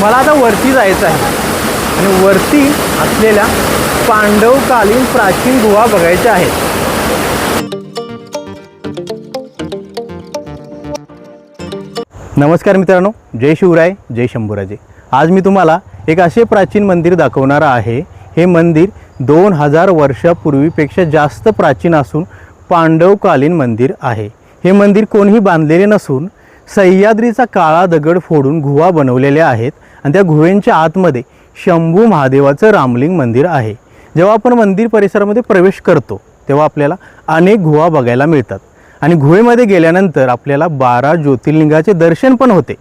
मला आता वरती जायचं आहे. आणि वरती असलेल्या पांडवकालीन प्राचीन गुहा बघायच्या आहेत. नमस्कार मित्रांनो जय शिवराय जय शंभूराजे. आज मी तुम्हाला एक असे प्राचीन मंदिर दाखवणार आहे. हे मंदिर दोन हजार वर्षापूर्वीपेक्षा जास्त प्राचीन असून पांडवकालीन मंदिर आहे. हे मंदिर कोणीही बांधलेले नसून सह्याद्रीचा काळा दगड फोडून गुहा बनवलेल्या आहेत. आणि त्या गुहेंच्या आतमध्ये शंभू महादेवाचं रामलिंग मंदिर आहे. जेव्हा आपण मंदिर परिसरामध्ये प्रवेश करतो तेव्हा आपल्याला अनेक गुहा बघायला मिळतात. आणि गुहेमध्ये गेल्यानंतर आपल्याला बारा ज्योतिर्लिंगाचे दर्शन पण होते.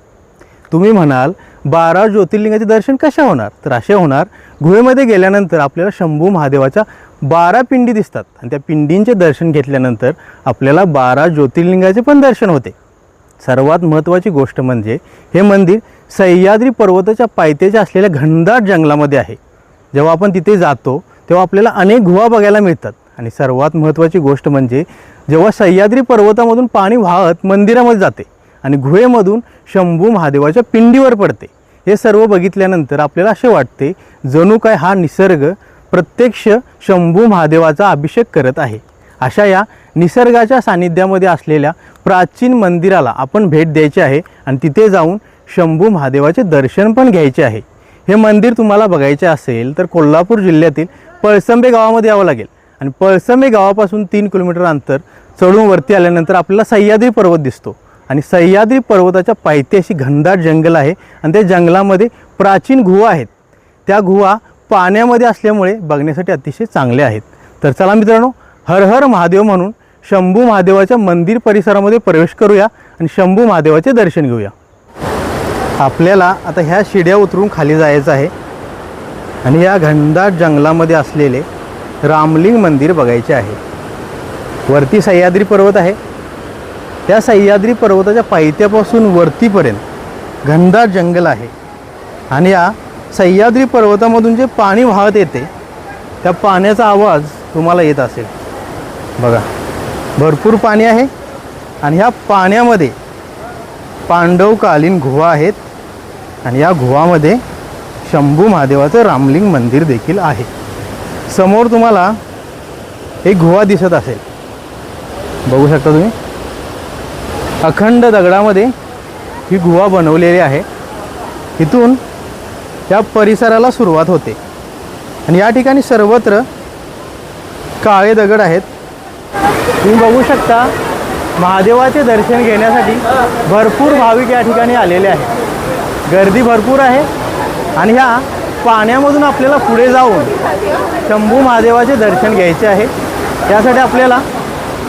तुम्ही म्हणाल बारा ज्योतिर्लिंगाचे दर्शन कसे होणार? तर असे होणार गुहेमध्ये गेल्यानंतर आपल्याला शंभू महादेवाच्या बारा पिंडी दिसतात. आणि त्या पिंडींचे दर्शन घेतल्यानंतर आपल्याला बारा ज्योतिर्लिंगाचे पण दर्शन होते. सर्वात महत्त्वाची गोष्ट म्हणजे हे मंदिर सह्याद्री पर्वताच्या पायथ्याच्या असलेल्या घनदाट जंगलामध्ये आहे. जेव्हा आपण तिथे जातो तेव्हा आपल्याला अनेक गुहा बघायला मिळतात. आणि सर्वात महत्त्वाची गोष्ट म्हणजे जेव्हा सह्याद्री पर्वतामधून पाणी वाहत मंदिरामध्ये जाते आणि गुहेमधून शंभू महादेवाच्या पिंडीवर पडते हे सर्व बघितल्यानंतर आपल्याला असे वाटते जणू काय हा निसर्ग प्रत्यक्ष शंभू महादेवाचा अभिषेक करत आहे. अशा या निसर्गाच्या सानिध्यामध्ये असलेल्या प्राचीन मंदिराला आपण भेट द्यायची आहे आणि तिथे जाऊन शंभू महादेवाचे दर्शन पण घ्यायचे आहे. हे मंदिर तुम्हाला बघायचे असेल तर कोल्हापूर जिल्ह्यातील पळसंबे गावामध्ये यावं लागेल. आणि पळसंबे गावापासून तीन किलोमीटर अंतर चढून वरती आल्यानंतर आपल्याला सह्याद्री पर्वत दिसतो. आणि सह्याद्री पर्वताच्या पायथ्याशी अशी घनदाट जंगल आहे आणि त्या जंगलामध्ये प्राचीन गुहा आहेत. त्या गुहा पाण्यामध्ये असल्यामुळे बघण्यासाठी अतिशय चांगल्या आहेत. तर चला मित्रांनो हर हर महादेव म्हणून शंभू महादेवाच्या मंदिर परिसरामध्ये प्रवेश करूया आणि शंभू महादेवाचे दर्शन घेऊया. आपल्याला आता ह्या शिड्या उतरून खाली जायचं आहे. आणि या घनदाट जंगलामध्ये असलेले रामलिंग मंदिर बघायचे आहे. वरती सह्याद्री पर्वत आहे. त्या सह्याद्री पर्वताच्या पायथ्यापासून वरतीपर्यंत घनदाट जंगल आहे. आणि या सह्याद्री पर्वतामधून जे पाणी वाहत येते त्या पाण्याचा आवाज तुम्हाला येत असेल. बघा भरपूर पाणी आहे. आणि ह्या पाण्यामध्ये पांडवकालीन गुहा आहेत. आणि या गुहामध्ये शंभू महादेवाचं रामलिंग मंदिर देखील आहे. समोर तुम्हाला एक गुहा दिसत असेल. बघू शकता तुम्ही? अखंड दगडामध्ये ही गुहा बनवलेली आहे. इथून या परिसराला सुरुवात होते. आणि या ठिकाणी सर्वत्र काळे दगड आहेत. तुम्ही बघू शकता महादेवाचे दर्शन घेण्यासाठी भरपूर भाविक या ठिकाणी आलेले आहेत. गर्दी भरपूर आहे. आणि ह्या पाण्यामधून आपल्याला पुढे जाऊन शंभू महादेवाचे दर्शन घ्यायचे आहे. त्यासाठी आपल्याला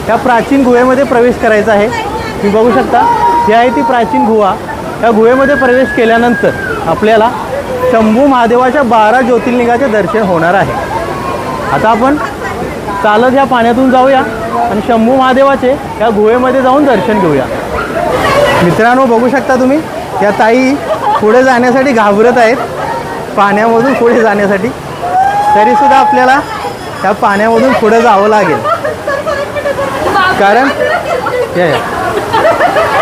त्या प्राचीन गुहेमध्ये प्रवेश करायचा आहे. तुम्ही बघू शकता ही आहे ती प्राचीन गुहा. या गुहेमध्ये प्रवेश केल्यानंतर आपल्याला शंभू महादेवाच्या बारा ज्योतिर्लिंगाचे दर्शन होणार आहे. आता आपण चालत या पाण्यातून जाऊया आणि शंभू महादेवाचे या गुहेमध्ये जाऊन दर्शन घेऊया. मित्रांनो बघू शकता तुम्ही या ताई पुढे जाण्यासाठी घाबरत आहेत. पाण्यामधून पुढे जाण्यासाठी. तरीसुद्धा आपल्याला त्या पाण्यामधून पुढे जावं लागेल. कारण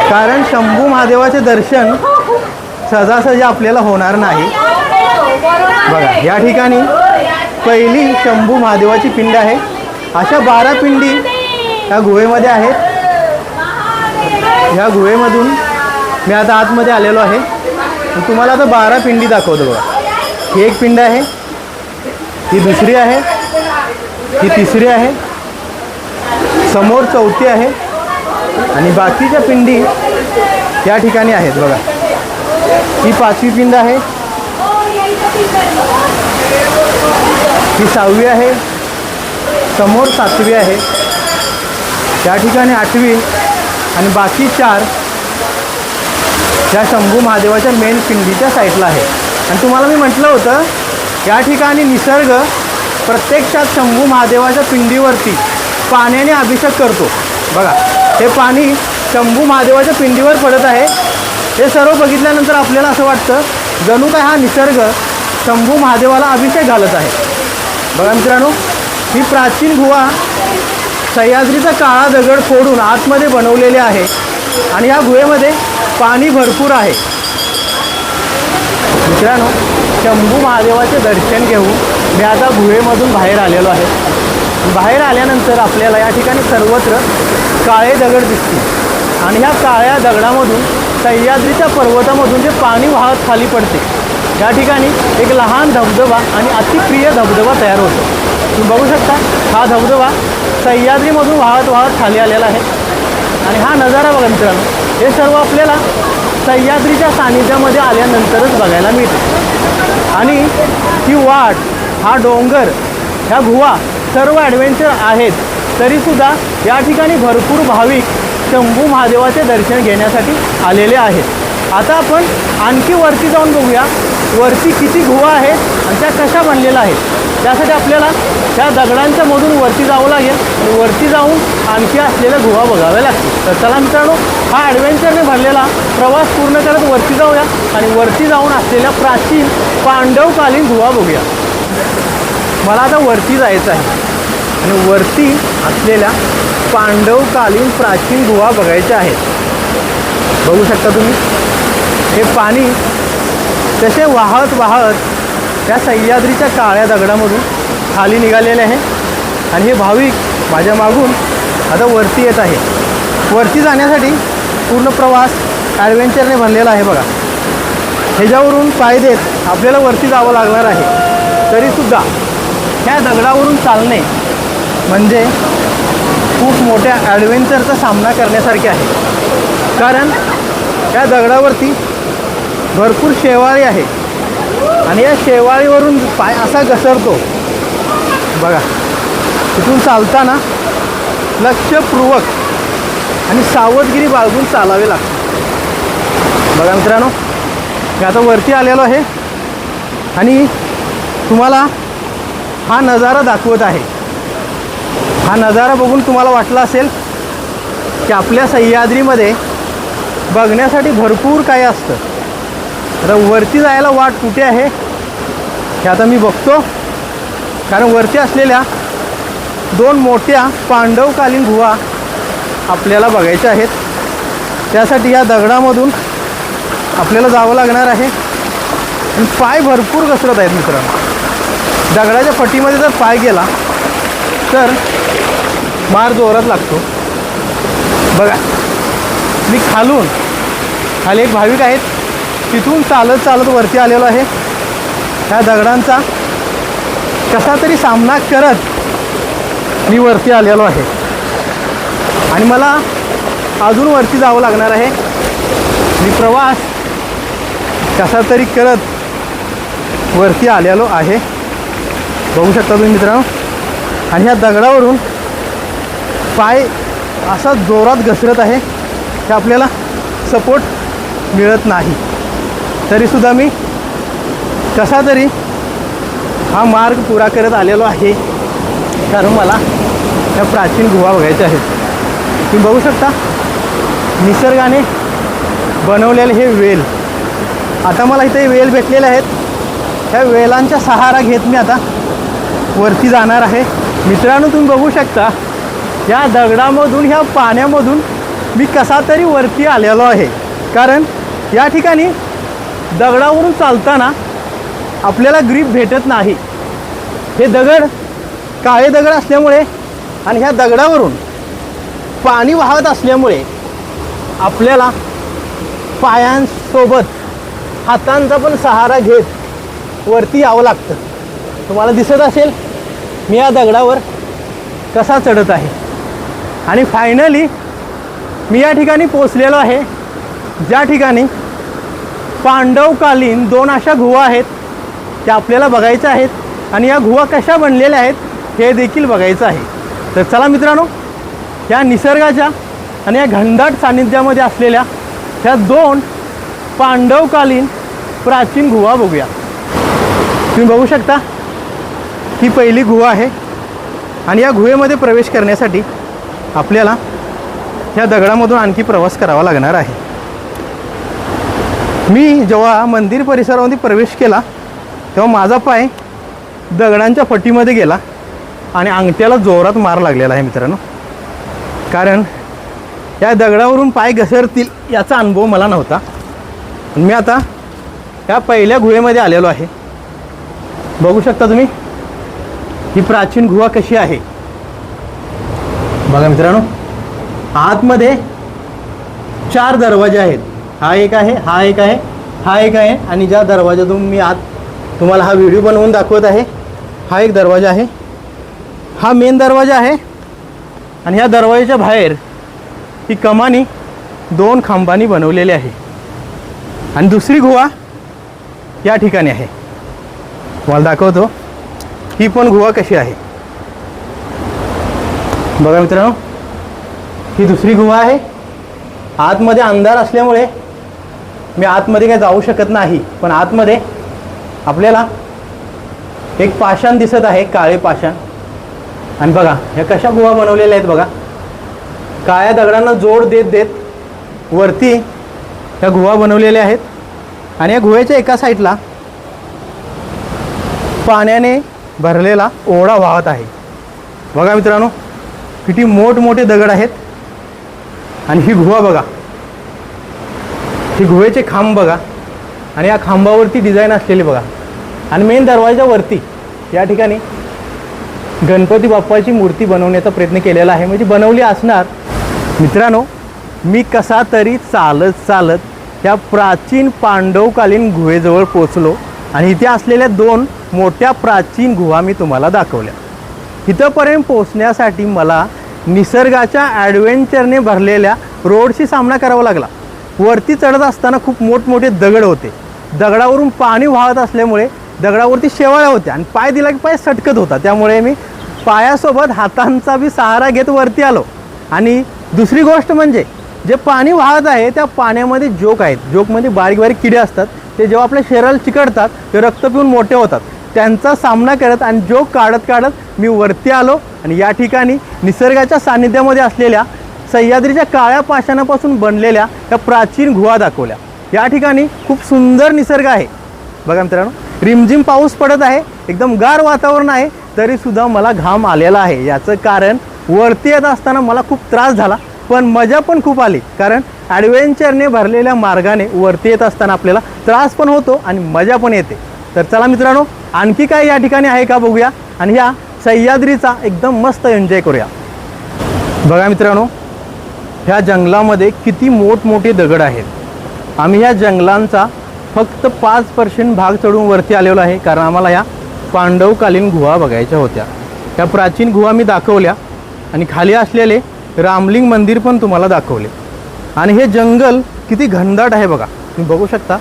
कारण शंभू महादेवाचे दर्शन सहजासहजी आपल्याला होणार नाही. बघा या ठिकाणी पहिली शंभू महादेवाची पिंड आहे. अशा बारा पिंडी या गुहेमध्ये आहेत. ह्या गुहेमधून मी आता आतमध्ये आलेलो आहे. तुम्हाला आता बारा पिंडी दाखवतो बघा. ही एक पिंड आहे. ही दुसरी आहे. ही तिसरी आहे. समोर चौथी आहे. आणि बाकीच्या पिंडी या ठिकाणी आहेत बघा. ही पाचवी पिंड आहे. ही सहावी आहे. समोर सातवी आहे. त्या ठिकाणी आठवी आणि बाकी चार या शंभू महादेवाच्या मेन पिंडीच्या साईडला आहे. आणि तुम्हाला मी म्हटलं होतं या ठिकाणी निसर्ग प्रत्यक्षात शंभू महादेवाच्या पिंडीवरती पाण्याने अभिषेक करतो. बघा हे पाणी शंभू महादेवाच्या पिंडीवर पडत आहे. हे सर्व बघितल्यानंतर आपल्याला असं वाटतं जणू काय हा निसर्ग शंभू महादेवाला अभिषेक घालत आहे. बघा मित्रांनो ही प्राचीन गुहा सह्याद्रीचा काळा दगड फोडून आतमध्ये बनवलेले आहे. आणि या गुहेमध्ये पाणी भरपूर आहे. मित्रांनो शंभू महादेवाचे दर्शन घेऊन मी आता गुहेमधून बाहेर आलेलो आहे. बाहेर आल्यानंतर आपल्याला या ठिकाणी सर्वत्र काळे दगड दिसतील. आणि ह्या काळ्या दगडामधून सह्याद्रीच्या पर्वतामधून जे पाणी वाहत खाली पडते या ठिकाणी एक लहान धबधबा आणि अतिप्रिय धबधबा तयार होतो. तुम्ही बघू शकता हा धबधबा सह्याद्रीमधून वाहत वाहत खाली आलेला आहे. आणि हा नजारा बघा मित्रांनो हे सर्व आपल्याला सह्याद्रीच्या सानिध्यामध्ये आल्यानंतरच बघायला मिळते. आणि ही वाट हा डोंगर ह्या गुहा सर्व ॲडव्हेंचर आहेत. तरीसुद्धा या ठिकाणी भरपूर भाविक शंभू महादेवाचे दर्शन घेण्यासाठी आलेले आहेत. आता आपण आणखी वरती जाऊन बघूया वरती किती गुहा आहेत आणि त्या कशा बनलेल्या आहेत. त्यासाठी आपल्याला त्या दगडांच्या मधून वरती जावं लागेल. आणि वरती जाऊन आणखी असलेल्या गुहा बघाव्या लागतील. तर चला मित्रांनो हा ॲडव्हेंचरने भरलेला प्रवास पूर्ण करत वरती जाऊया आणि वरती जाऊन असलेल्या प्राचीन पांडवकालीन गुहा बघूया. मला आता वरती जायचं आहे. आणि वरती असलेल्या पांडवकालीन प्राचीन गुहा बघायच्या आहेत. बघू शकता तुम्ही? हे पाणी तसे वाहत वाहत त्या सह्याद्रीच्या काळ्या दगडामधून खाली निघालेले आहे. आणि हे भाविक माझ्या मागून आता वरती येत आहे. वरती जाण्यासाठी पूर्ण प्रवास ॲडव्हेंचरने बनलेला आहे बघा. ह्याच्यावरून पाय देत आपल्याला वरती जावं लागणार आहे. तरीसुद्धा ह्या दगडावरून चालणे म्हणजे खूप मोठ्या ॲडव्हेंचरचा सामना करण्यासारखे आहे. कारण या दगडावरती भरपूर शेवाळी आहे. आणि या शेवाळीवरून पाय असा घसरतो. बघा तिथून चालताना लक्षपूर्वक आणि सावधगिरी बाळगून चालावे लागते. बघा मित्रांनो मी आता वरती आलेलो आहे आणि तुम्हाला हा नजारा दाखवत आहे. हा नजारा बघून तुम्हाला वाटला असेल की आपल्या सह्याद्रीमध्ये बघण्यासाठी भरपूर काही असतं. आता वरती जायला वाट कुठे आहे? हे आता मी बघतो. कारण वरती असलेल्या दोन मोठ्या पांडवकालीन गुहा आपल्याला बघायच्या आहेत. त्यासाठी या दगडामधून आपल्याला जावं लागणार आहे. आणि पाय भरपूर घसरत आहेत मित्रांनो. दगडाच्या पट्टीमध्ये जर पाय गेला तर मार जोरात लागतो. बघा मी खालून खाली एक भाविक आहेत. तिथून चालत चालत वरती आलेलो आहे. ह्या दगडांचा कसा तरी सामना करत मी वरती आलेलो आहे. आणि मला अजून वरती जावं लागणार आहे. मी प्रवास कसा तरी करत वरती आलेलो आहे. बघू शकता तुम्ही मित्रांनो. आणि ह्या दगडावरून पाय असा जोरात घसरत आहे की आपल्याला सपोर्ट मिळत नाही. तरीसुद्धा मी कसा तरी हा मार्ग पुरा करत आलेलो आहे. कारण मला त्या प्राचीन गुहा बघायच्या आहेत. तुम्ही बघू शकता निसर्गाने बनवलेले हे वेल. आता मला इथे वेल भेटलेले आहेत. ह्या वेलांचा सहारा घेत मी आता वरती जाणार आहे. मित्रांनो तुम्ही बघू शकता या दगडामधून ह्या पाण्यामधून मी कसा तरी वरती आलेलो आहे. कारण या ठिकाणी दगडावरून चालताना आपल्याला ग्रीप भेटत नाही. हे दगड काळे दगड असल्यामुळे आणि ह्या दगडावरून पाणी वाहत असल्यामुळे आपल्याला पायांसोबत हातांचा पण सहारा घेत वरती यावं लागतं. तुम्हाला दिसत असेल मी या दगडावर कसा चढत आहे. आणि फायनली मी या ठिकाणी पोचलेलो आहे. ज्या ठिकाणी पांडवकालीन दोन अशा गुहा आहेत त्या आपल्याला बघायच्या आहेत आणि या गुहा कशा बनलेल्या आहेत हे देखील बघायचं आहे. तर चला मित्रांनो या निसर्गाच्या आणि या घनदाट सान्निध्यामध्ये असलेल्या ह्या दोन पांडवकालीन प्राचीन गुहा बघूया. तुम्ही बघू शकता ही पहिली गुहा आहे आणि या गुहेमध्ये प्रवेश करण्यासाठी आपल्याला ह्या दगडामधून आणखी प्रवास करावा लागणार आहे. मी जेव्हा मंदिर परिसरामध्ये प्रवेश केला तेव्हा माझा पाय दगडांच्या फटीमध्ये गेला आणि अंगठ्याला जोरात मार लागलेला आहे मित्रांनो. कारण या दगडावरून पाय घसरतील याचा अनुभव मला नव्हता. मी आता या पहिल्या गुहेमध्ये आलेलो आहे. बघू शकता तुम्ही ही प्राचीन गुहा कशी आहे? बघा मित्रांनो आतमध्ये चार दरवाजे आहेत. हा एक आहे हा एक आहे हा एक आहे आणि ज्या दरवाजातून मी आत तुम्हाला हा व्हिडिओ बनवून दाखवत आहे हा एक दरवाजा आहे. हा मेन दरवाजा आहे आणि ह्या दरवाजाच्या बाहेर ही कमानी दोन खांबांनी बनवलेली आहे. आणि दुसरी गुहा या ठिकाणी आहे. तुम्हाला दाखवतो ही पण गुहा कशी आहे. बघा मित्रांनो ही दुसरी गुहा आहे. आतमध्ये अंधार असल्यामुळे मी आतमध्ये काय जाऊ शकत नाही पण आतमध्ये आपल्याला एक पाषाण दिसत आहे काळे पाषाण. आणि बघा ह्या कशा गुहा बनवलेल्या आहेत बघा. काळ्या दगडांना जोड देत देत वरती ह्या गुहा बनवलेल्या आहेत. आणि या गुहेच्या एका साईडला पाण्याने भरलेला ओढा वाहत आहे. बघा मित्रांनो किती मोठमोठे दगड आहेत. आणि ही गुहा बघा. हे गुहेचे खांब बघा. आणि या खांबावरती डिझाईन असलेली बघा. आणि मेन दरवाजावरती या ठिकाणी गणपती बाप्पाची मूर्ती बनवण्याचा प्रयत्न केलेला आहे. म्हणजे बनवली असणार. मित्रांनो मी कसा तरी चालत चालत या प्राचीन पांडवकालीन गुहेजवळ पोचलो आणि इथे असलेल्या दोन मोठ्या प्राचीन गुहा मी तुम्हाला दाखवल्या. इथंपर्यंत पोचण्यासाठी मला निसर्गाच्या ॲडव्हेंचरने भरलेल्या रोडशी सामना करावा लागला. वरती चढत असताना खूप मोठमोठे दगड होते. दगडावरून पाणी वाहत असल्यामुळे दगडावरती शेवाळ्या होत्या आणि पाय दिला की पाय सटकत होता. त्यामुळे मी पायासोबत हातांचा बी सहारा घेत वरती आलो. आणि दुसरी गोष्ट म्हणजे जे पाणी वाहत आहे त्या पाण्यामध्ये जोक आहेत. जोकमध्ये बारीक बारीक किडे असतात. ते जेव्हा आपल्या शरीराला चिकटतात ते रक्त पिऊन मोठे होतात. त्यांचा सामना करत आणि जोक काढत काढत मी वरती आलो. आणि या ठिकाणी निसर्गाच्या सान्निध्यामध्ये असलेल्या सह्याद्रीच्या काळ्या पाषाणापासून बनलेल्या त्या प्राचीन गुहा दाखवल्या. या ठिकाणी खूप सुंदर निसर्ग आहे. बघा मित्रांनो रिमझिम पाऊस पडत आहे एकदम गार वातावरण आहे तरीसुद्धा मला घाम आलेला आहे. याचं कारण वरती येत असताना मला खूप त्रास झाला पण मजा पण खूप आली. कारण ॲडव्हेंचरने भरलेल्या मार्गाने वरती येत असताना आपल्याला त्रास पण होतो आणि मजा पण येते. तर चला मित्रांनो आणखी काय या ठिकाणी आहे का बघूया. आणि ह्या सह्याद्रीचा एकदम मस्त एन्जॉय करूया. बघा मित्रांनो ह्या जंगलामध्ये किती मोठमोठे दगड आहेत? आम्ही ह्या जंगलांचा फक्त पाच पर्सेंट भाग चढून वरती आलेलो आहे कारण आम्हाला ह्या पांडवकालीन गुहा बघायच्या होत्या. त्या प्राचीन गुहा मी दाखवल्या आणि खाली असलेले रामलिंग मंदिर पण तुम्हाला दाखवले. आणि हे जंगल किती घनदाट आहे बघा. तुम्ही बघू शकता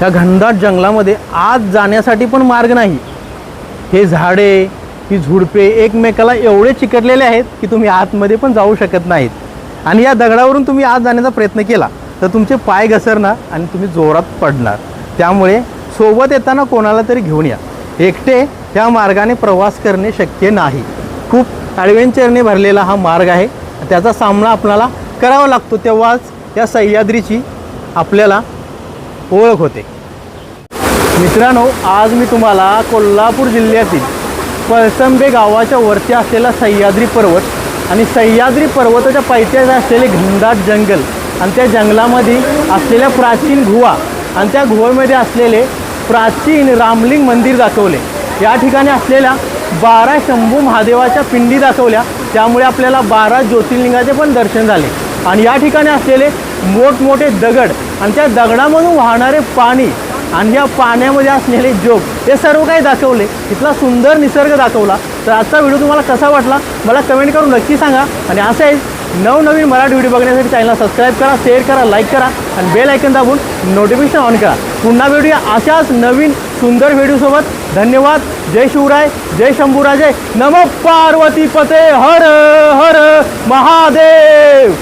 त्या घनदाट जंगलामध्ये आत जाण्यासाठी पण मार्ग नाही. हे झाडे ही झुडपे एकमेकाला एवढे चिकटलेले आहेत की तुम्ही आतमध्ये पण जाऊ शकत नाहीत. आणि या दगडावरून तुम्ही आत जाण्याचा प्रयत्न केला तर तुमचे पाय घसरणार आणि तुम्ही जोरात पडणार. त्यामुळे सोबत येताना कोणाला तरी घेऊन या. एकटे त्या मार्गाने प्रवास करणे शक्य नाही. खूप ॲडव्हेंचरने भरलेला हा मार्ग आहे. त्याचा सामना आपल्याला करावा लागतो तेव्हाच या सह्याद्रीची आपल्याला ओळख होते. मित्रांनो आज मी तुम्हाला कोल्हापूर जिल्ह्यातील पळसंबे गावाच्या वरती असलेला सह्याद्री पर्वत आणि सह्याद्री पर्वताच्या पायथ्यात असलेले घनदाट जंगल आणि त्या जंगलामध्ये असलेल्या प्राचीन गुहा आणि त्या गुहेमध्ये असलेले प्राचीन रामलिंग मंदिर दाखवले. या ठिकाणी असलेल्या बारा शंभू महादेवाच्या पिंडी दाखवल्या. त्यामुळे आपल्याला बारा ज्योतिर्लिंगाचे पण दर्शन झाले. आणि या ठिकाणी असलेले मोठमोठे दगड आणि त्या दगडामधून वाहणारे पाणी आणि या पाण्यामध्ये असलेले जोग हे सर्व काही दाखवले. इथला सुंदर निसर्ग दाखवला. तर आजचा व्हिडिओ तुम्हाला कसा वाटला? मला कमेंट करून नक्की सांगा. आणि असं आहे नवनवीन मराठी व्हिडिओ बघण्यासाठी चॅनलला सबस्क्राईब करा शेअर करा लाईक करा आणि बेल ऐकन दाबून नोटिफिकेशन ऑन करा. पुन्हा भेटूया अशाच नवीन सुंदर व्हिडिओसोबत धन्यवाद. जय शिवराय. जय शंभूराजय नम पार्वती पते. हर हर महादेव.